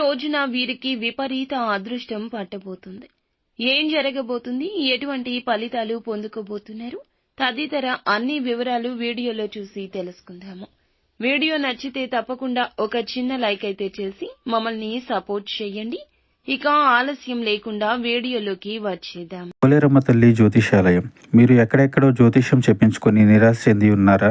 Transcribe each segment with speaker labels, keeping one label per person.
Speaker 1: రోజున వీరికి విపరీత అదృష్టం పట్టబోతుంది. ఏం జరగబోతుంది? ఎటువంటి ఫలితాలు పొందుకోబోతున్నారు? తదితర అన్ని వివరాలు వీడియోలో చూసి తెలుసుకుందాము. వీడియో నచ్చితే తప్పకుండా ఒక చిన్న లైక్ అయితే చేసి మమ్మల్ని సపోర్ట్ చేయండి. ఇక ఆలస్యం లేకుండా వీడియోలోకి వచ్చేద్దాం.
Speaker 2: పోలేరమ్మ తల్లి జ్యోతిషాలయం. మీరు ఎక్కడెక్కడో జ్యోతిష్యం చెప్పించుకొని నిరాశ చెంది ఉన్నారా?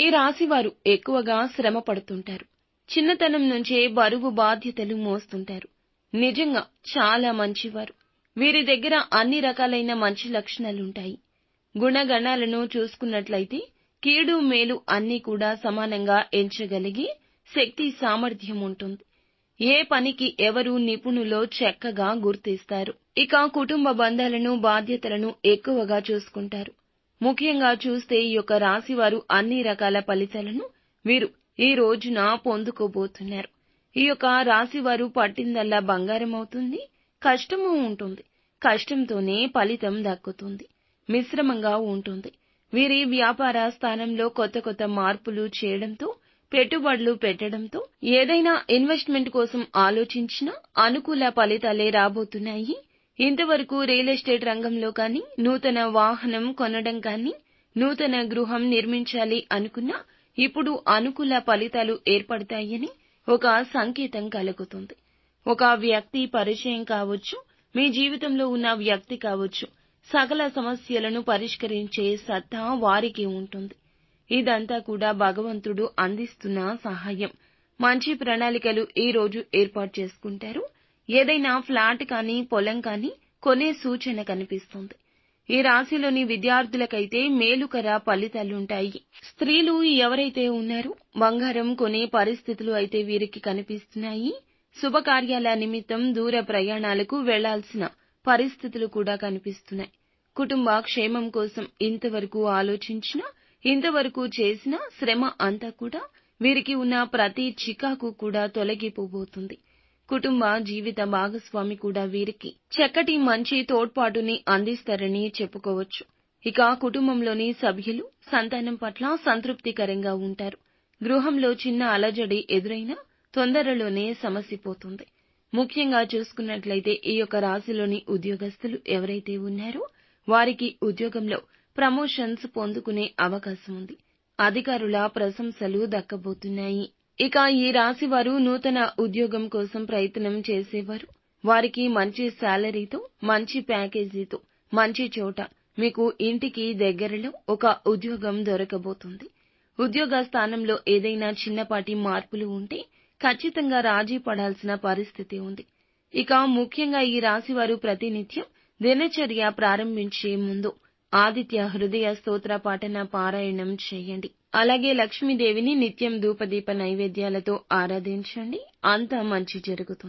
Speaker 1: ఈ రాశి వారు ఎక్కువగా శ్రమ పడుతుంటారు. చిన్నతనం నుంచే బరువు బాధ్యతలు మోస్తుంటారు. నిజంగా చాలా మంచివారు. వీరి దగ్గర అన్ని రకాలైన మంచి లక్షణాలుంటాయి. గుణగణాలను చూసుకున్నట్లయితే కీడు మేలు అన్నీ కూడా సమానంగా ఎంచగలిగి శక్తి సామర్థ్యం ఉంటుంది. ఏ పనికి ఎవరు నిపుణులో చక్కగా గుర్తిస్తారు. ఇక కుటుంబ బంధాలను బాధ్యతలను ఎక్కువగా చూసుకుంటారు. ముఖ్యంగా చూస్తే ఈ యొక్క రాశి వారు అన్ని రకాల ఫలితాలను వీరు ఈ రోజున పొందుకోబోతున్నారు. ఈ యొక్క రాశి వారు పట్టిందల్లా బంగారం అవుతుంది కష్టము ఉంటుంది. కష్టంతోనే ఫలితం దక్కుతుంది మిశ్రమంగా ఉంటుంది. వీరి వ్యాపార స్థానంలో కొత్త కొత్త మార్పులు చేయడంతో పెట్టుబడులు పెట్టడంతో ఏదైనా ఇన్వెస్ట్మెంట్ కోసం ఆలోచించినా అనుకూల ఫలితాలే రాబోతున్నాయి. ఇంతవరకు రియల్ ఎస్టేట్ రంగంలో కానీ నూతన వాహనం కొనడం కానీ నూతన గృహం నిర్మించాలి అనుకున్నా ఇప్పుడు అనుకూల ఫలితాలు ఏర్పడతాయని ఒక సంకేతం కలుగుతుంది. ఒక వ్యక్తి పరిచయం కావచ్చు మీ జీవితంలో ఉన్న వ్యక్తి కావచ్చు సకల సమస్యలను పరిష్కరించే సత్తా వారికి ఉంటుంది. ఇదంతా కూడా భగవంతుడు అందిస్తున్న సహాయం. మంచి ప్రణాళికలు ఈ రోజు ఏర్పాటు చేసుకుంటారు. ఏదైనా ఫ్లాట్ కానీ పొలం కానీ కొనే సూచన కనిపిస్తుంది. ఈ రాశిలోని విద్యార్థులకైతే మేలుకర ఫలితాలుంటాయి స్త్రీలు ఎవరైతే ఉన్నారో బంగారం కొనే పరిస్థితులు అయితే వీరికి కనిపిస్తున్నాయి. శుభకార్యాల నిమిత్తం దూర ప్రయాణాలకు వెళ్ళాల్సిన పరిస్థితులు కూడా కనిపిస్తున్నాయి. కుటుంబ క్షేమం కోసం ఇంతవరకు ఆలోచించినా ఇంతవరకు చేసిన శ్రమ అంతా కూడా వీరికి ఉన్న ప్రతి చికాకు కూడా తొలగిపోబోతుంది. కుటుంబ జీవిత భాగస్వామి కూడా వీరికి చక్కటి మంచి తోడ్పాటుని అందిస్తారని చెప్పుకోవచ్చు. ఇక కుటుంబంలోని సభ్యులు సంతానం పట్ల సంతృప్తికరంగా ఉంటారు. గృహంలో చిన్న అలజడి ఎదురైనా తొందరలోనే సమసిపోతుంది ముఖ్యంగా చూసుకున్నట్లయితే ఈ యొక్క రాశిలోని ఉద్యోగస్తులు ఎవరైతే ఉన్నారో వారికి ఉద్యోగంలో ప్రమోషన్స్ పొందుకునే అవకాశం ఉంది. అధికారుల ప్రశంసలు దక్కబోతున్నాయి. ఇక ఈ రాశి వారు నూతన ఉద్యోగం కోసం ప్రయత్నం చేసేవారు. వారికి మంచి శాలరీతో మంచి ప్యాకేజీతో మంచి చోట మీకు ఇంటికి దగ్గరలో ఒక ఉద్యోగం దొరకబోతుంది. ఉద్యోగ స్థానంలో ఏదైనా చిన్నపాటి మార్పులు ఉంటే ఖచ్చితంగా రాజీ పడాల్సిన పరిస్థితి ఉంది. ఇక ముఖ్యంగా ఈ రాశి వారు ప్రతినిత్యం దినచర్య ప్రారంభించే ముందు ఆదిత్య హృదయ స్తోత్ర పాఠన పారాయణం చేయండి. అలాగే లక్ష్మీదేవిని నిత్యం ధూపదీప నైవేద్యాలతో ఆరాధించండి. అంతా మంచి జరుగుతుంది.